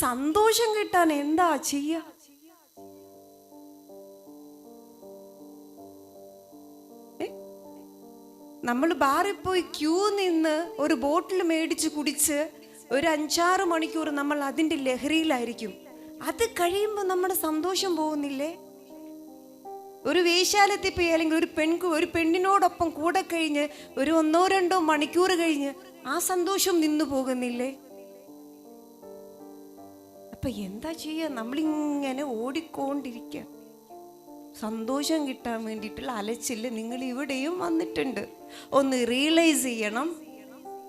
സന്തോഷം കിട്ടാൻ എന്താ ചെയ്യ? നമ്മൾ ബാറിൽ പോയി ക്യൂ നിന്ന് ഒരു ബോട്ടിൽ മേടിച്ച് കുടിച്ച് ഒരു അഞ്ചാറ് മണിക്കൂർ നമ്മൾ അതിന്റെ ലഹരിയിലായിരിക്കും. അത് കഴിയുമ്പോൾ നമ്മുടെ സന്തോഷം പോകുന്നില്ലേ? ഒരു വേശ്യാലത്തിൽ പോയി അല്ലെങ്കിൽ ഒരു പെൺകു ഒരു പെണ്ണിനോടൊപ്പം കൂടെ കഴിഞ്ഞ് ഒരു ഒന്നോ രണ്ടോ മണിക്കൂർ കഴിഞ്ഞ് ആ സന്തോഷം നിന്നു പോകുന്നില്ലേ? അപ്പൊ എന്താ ചെയ്യുക നമ്മളിങ്ങനെ ഓടിക്കൊണ്ടിരിക്കുക സന്തോഷം കിട്ടാൻ വേണ്ടിയിട്ടുള്ള അലച്ചിൽ നിങ്ങൾ ഇവിടെയും വന്നിട്ടുണ്ട്. ഒന്ന് റിയലൈസ് ചെയ്യണം.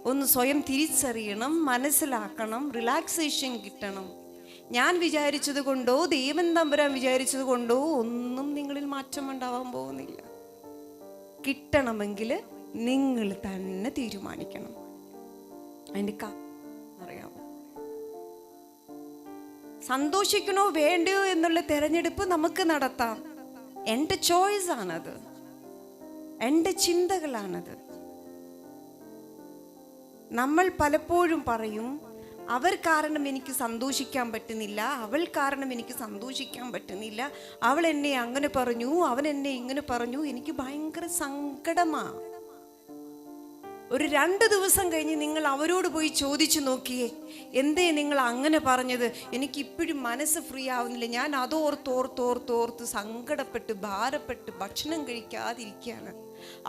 ഒന്ന് സ്വയം തിരിച്ചറിയണം. മനസ്സിലാക്കണം. റിലാക്സേഷൻ കിട്ടണം. ഞാൻ വിചാരിച്ചത് കൊണ്ടോ ദൈവൻ തമ്പുരാൻ വിചാരിച്ചത് കൊണ്ടോ ഒന്നും നിങ്ങളിൽ മാറ്റം ഉണ്ടാവാൻ പോകുന്നില്ല. കിട്ടണമെങ്കിൽ നിങ്ങൾ തന്നെ തീരുമാനിക്കണം. അതിന്റെ സന്തോഷിക്കണോ വേണ്ടയോ എന്നുള്ള തിരഞ്ഞെടുപ്പ് നമുക്ക് നടത്താം. എന്റെ ചോയ്സ് ആണത്. എന്റെ ചിന്തകളാണത്. നമ്മൾ പലപ്പോഴും പറയും അവർ കാരണം എനിക്ക് സന്തോഷിക്കാൻ പറ്റുന്നില്ല അവൾ കാരണം എനിക്ക് സന്തോഷിക്കാൻ പറ്റുന്നില്ല അവൾ എന്നെ അങ്ങനെ പറഞ്ഞു അവൻ എന്നെ ഇങ്ങനെ പറഞ്ഞു. എനിക്ക് ഭയങ്കര സങ്കടമാ. ഒരു രണ്ട് ദിവസം കഴിഞ്ഞ് നിങ്ങൾ അവരോട് പോയി ചോദിച്ചു നോക്കിയേ എന്തേ നിങ്ങൾ അങ്ങനെ പറഞ്ഞത്? എനിക്ക് ഇപ്പോഴും മനസ്സ് ഫ്രീ ആവുന്നില്ല. ഞാൻ അതോർത്തോർത്തോർത്തോർത്ത് സങ്കടപ്പെട്ട് ഭാരപ്പെട്ട് ഭക്ഷണം കഴിക്കാതിരിക്കുകയാണ്.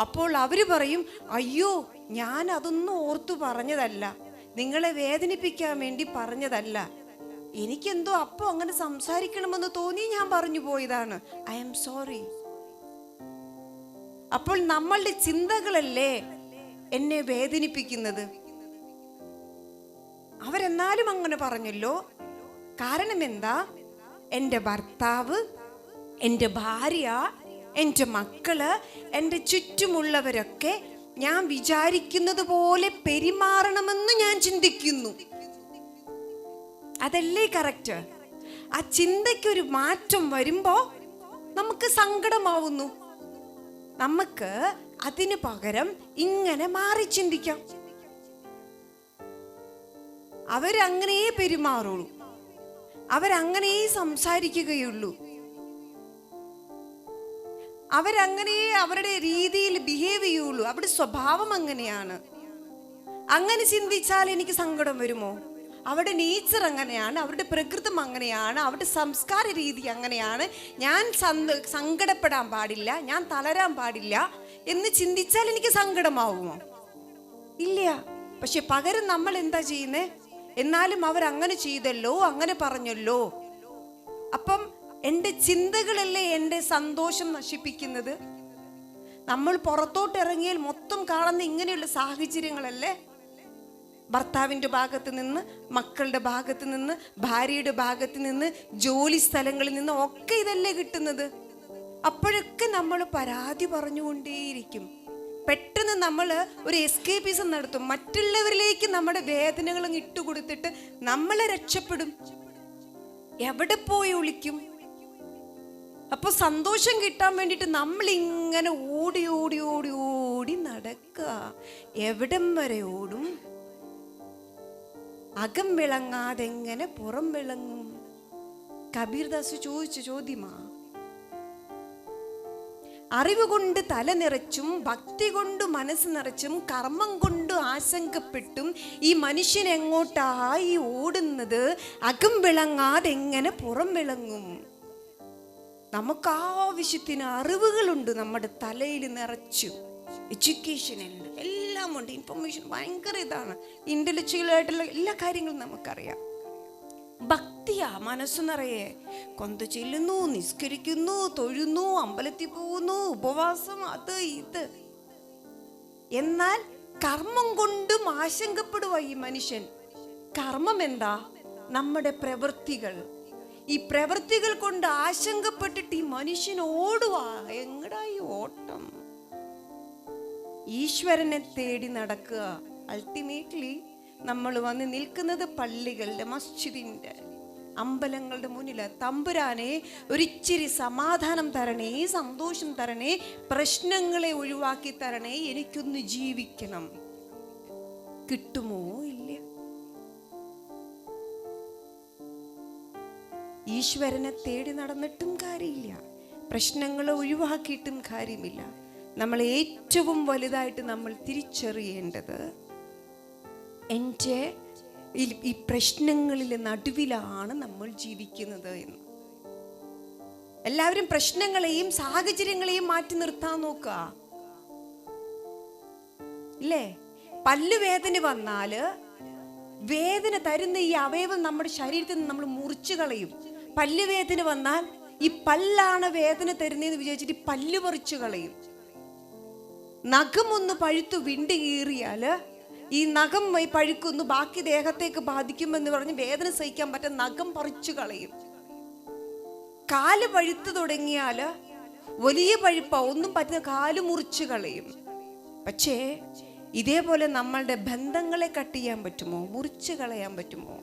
അപ്പോൾ അവർ പറയും അയ്യോ ഞാൻ അതൊന്നും ഓർത്തു പറഞ്ഞതല്ല. നിങ്ങളെ വേദനിപ്പിക്കാൻ വേണ്ടി പറഞ്ഞതല്ല. എനിക്കെന്തോ അപ്പോൾ അങ്ങനെ സംസാരിക്കണമെന്ന് തോന്നി ഞാൻ പറഞ്ഞു പോയതാണ്. ഐ എം സോറി അപ്പോൾ നമ്മളുടെ ചിന്തകളല്ലേ എന്നെ വേദനിപ്പിക്കുന്നത്. അവരെന്നാലും അങ്ങനെ പറഞ്ഞല്ലോ. കാരണം എന്താ എന്റെ ഭർത്താവ് എന്റെ ഭാര്യ എന്റെ മക്കൾ എന്റെ ചുറ്റുമുള്ളവരൊക്കെ ഞാൻ വിചാരിക്കുന്നത് പോലെ പെരുമാറണമെന്ന് ഞാൻ ചിന്തിക്കുന്നു. അതല്ലേ കറക്റ്റ്? ആ ചിന്തയ്ക്കൊരു മാറ്റം വരുമ്പോ നമുക്ക് സങ്കടമാവുന്നു. നമുക്ക് അതിന് പകരം ഇങ്ങനെ മാറി ചിന്തിക്കാം. അവരങ്ങനെ പെരുമാറുള്ളൂ. അവരങ്ങനെ സംസാരിക്കുകയുള്ളൂ. അവരങ്ങനെ അവരുടെ രീതിയിൽ ബിഹേവ് ചെയ്യുള്ളൂ. അവരുടെ സ്വഭാവം അങ്ങനെയാണ്. അങ്ങനെ ചിന്തിച്ചാൽ എനിക്ക് സങ്കടം വരുമോ? അവരുടെ നേച്ചർ അങ്ങനെയാണ്. അവരുടെ പ്രകൃതം അങ്ങനെയാണ്. അവരുടെ സംസ്കാര രീതി അങ്ങനെയാണ്. ഞാൻ സങ്കടപ്പെടാൻ പാടില്ല. ഞാൻ തളരാൻ പാടില്ല. എന്ന് ചിന്തിച്ചാൽ എനിക്ക് സങ്കടമാവുമോ? ഇല്ല. പക്ഷെ പകരം നമ്മൾ എന്താ ചെയ്യുന്നേ? എന്നാലും അവർ അങ്ങനെ ചെയ്തല്ലോ അങ്ങനെ പറഞ്ഞല്ലോ. അപ്പം എന്റെ ചിന്തകളല്ലേ എന്റെ സന്തോഷം നശിപ്പിക്കുന്നത്? നമ്മൾ പുറത്തോട്ട് ഇറങ്ങിയാൽ മൊത്തം കാണുന്ന ഇങ്ങനെയുള്ള സാഹചര്യങ്ങളല്ലേ? ഭർത്താവിന്റെ ഭാഗത്ത് നിന്ന് മക്കളുടെ ഭാഗത്ത് നിന്ന് ഭാര്യയുടെ ഭാഗത്ത് നിന്ന് ജോലി സ്ഥലങ്ങളിൽ നിന്ന് ഒക്കെ ഇതല്ലേ കിട്ടുന്നത്? അപ്പോഴൊക്കെ നമ്മൾ പരാതി പറഞ്ഞുകൊണ്ടേയിരിക്കും. പെട്ടെന്ന് നമ്മൾ ഒരു എസ്കേപ്പിസം നടത്തും. മറ്റുള്ളവരിലേക്ക് നമ്മുടെ വേദനകൾ ഇട്ടുകൊടുത്തിട്ട് നമ്മളെ രക്ഷപ്പെടും. എവിടെ പോയി ഒളിക്കും? അപ്പോൾ സന്തോഷം കിട്ടാൻ വേണ്ടിയിട്ട് നമ്മൾ ഇങ്ങനെ ഓടി ഓടി ഓടി ഓടി നടക്കുക എവിടം വരെ ഓടും? അകം വിളങ്ങാതെ എങ്ങനെ പുറം വിളങ്ങും? കബീർദാസ് ചോദിച്ച ചോദ്യമാ. അറിവ് കൊണ്ട് തല നിറച്ചും ഭക്തി കൊണ്ട് മനസ്സ് നിറച്ചും കർമ്മം കൊണ്ട് ആശങ്കപ്പെട്ടും ഈ മനുഷ്യൻ എങ്ങോട്ടായി ഓടുന്നത്? അകം വിളങ്ങാതെ എങ്ങനെ പുറം വിളങ്ങും? നമുക്ക് ആവശ്യത്തിന് അറിവുകളുണ്ട് നമ്മുടെ തലയിൽ നിറച്ചു. എഡ്യൂക്കേഷൻ ഉണ്ട്. എല്ലാം ഉണ്ട്. ഇൻഫർമേഷൻ ഭയങ്കര ഇതാണ്. ആയിട്ടുള്ള എല്ലാ കാര്യങ്ങളും നമുക്കറിയാം. ഭക്തിയാ മനസ്സു നിറയെ. കൊന്ത ചെല്ലുന്നു നിസ്കരിക്കുന്നു തൊഴുന്നു അമ്പലത്തിൽ പോകുന്നു ഉപവാസം അത് ഇത്. എന്നാൽ കർമ്മം കൊണ്ടും ആശങ്കപ്പെടുക ഈ മനുഷ്യൻ. കർമ്മം എന്താ? നമ്മുടെ പ്രവൃത്തികൾ. ഈ പ്രവൃത്തികൾ കൊണ്ട് ആശങ്കപ്പെട്ടിട്ട് ഈ മനുഷ്യൻ ഓടുക എങ്ങടാ ഈ ഓട്ടം? ഈശ്വരനെ തേടി നടക്കുക. അൾട്ടിമേറ്റ്ലി നമ്മൾ വന്ന് നിൽക്കുന്നത് പള്ളികളുടെ മസ്ജിദിന്റെ അമ്പലങ്ങളുടെ മുന്നിൽ തമ്പുരാനെ ഒരിച്ചിരി സമാധാനം തരണേ സന്തോഷം തരണേ പ്രശ്നങ്ങളെ ഒഴിവാക്കി തരണേ എനിക്കൊന്ന് ജീവിക്കണം. കിട്ടുമോ ഇല്ല? ഈശ്വരനെ തേടി നടന്നിട്ടും കാര്യമില്ല. പ്രശ്നങ്ങളെ ഒഴിവാക്കിയിട്ടും കാര്യമില്ല. നമ്മൾ ഏറ്റവും വലുതായിട്ട് നമ്മൾ തിരിച്ചറിയേണ്ടത് എന്റെ ഈ- പ്രശ്നങ്ങളിലെ നടുവിലാണ് നമ്മൾ ജീവിക്കുന്നത് എന്ന്. എല്ലാവരും പ്രശ്നങ്ങളെയും സാഹചര്യങ്ങളെയും മാറ്റി നിർത്താൻ നോക്കുക. ഇല്ലേ? പല്ലുവേദന വന്നാൽ വേദന തരുന്ന ഈ അവയവം നമ്മുടെ ശരീരത്തിൽ നിന്ന് നമ്മൾ മുറിച്ചു കളയും. പല്ലുവേദന വന്നാൽ ഈ പല്ലാണ് വേദന തരുന്നതെന്ന് വിചാരിച്ചിട്ട് പല്ലു പറിച്ചു കളയും. നഖമൊന്ന് പഴുത്തു വിണ്ടു കീറിയാൽ ഈ നഖം പഴുക്കുന്നു ബാക്കി ദേഹത്തേക്ക് ബാധിക്കുമെന്ന് പറഞ്ഞ് വേദന സഹിക്കാൻ പറ്റുന്ന നഖം പറിച്ചു കളയും. കാൽ പഴുത്തു തുടങ്ങിയാൽ വലിയ പഴുപ്പ ഒന്നും പറ്റുന്ന കാൽ മുറിച്ചു കളയും. പക്ഷേ ഇതേപോലെ നമ്മളുടെ ബന്ധങ്ങളെ കട്ട് ചെയ്യാൻ പറ്റുമോ? മുറിച്ചു കളയാൻ പറ്റുമോ?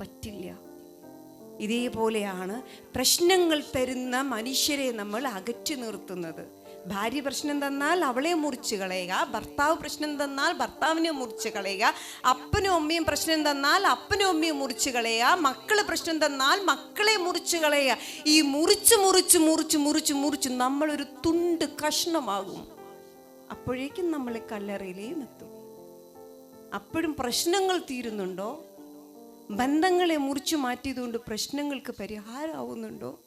പറ്റില്ല. ഇതേപോലെയാണ് പ്രശ്നങ്ങൾ തരുന്ന മനുഷ്യരെ നമ്മൾ അകറ്റി നിർത്തുന്നത്. ഭാര്യ പ്രശ്നം തന്നാൽ അവളെ മുറിച്ച് കളയുക ഭർത്താവ് പ്രശ്നം തന്നാൽ ഭർത്താവിനെ മുറിച്ച് കളയുക അപ്പനും അമ്മയും പ്രശ്നം തന്നാൽ അപ്പനും അമ്മയും മുറിച്ച് കളയുക മക്കൾ പ്രശ്നം തന്നാൽ മക്കളെ മുറിച്ച് കളയുക. ഈ മുറിച്ച് മുറിച്ച് മുറിച്ച് മുറിച്ച് മുറിച്ച് നമ്മളൊരു തുണ്ട് കഷ്ണമാകും. അപ്പോഴേക്കും നമ്മൾ കല്ലറയിലേയും എത്തും. അപ്പോഴും പ്രശ്നങ്ങൾ തീരുന്നുണ്ടോ? ബന്ധങ്ങളെ മുറിച്ചു മാറ്റിയതുകൊണ്ട് പ്രശ്നങ്ങൾക്ക് പരിഹാരമാവുന്നുണ്ടോ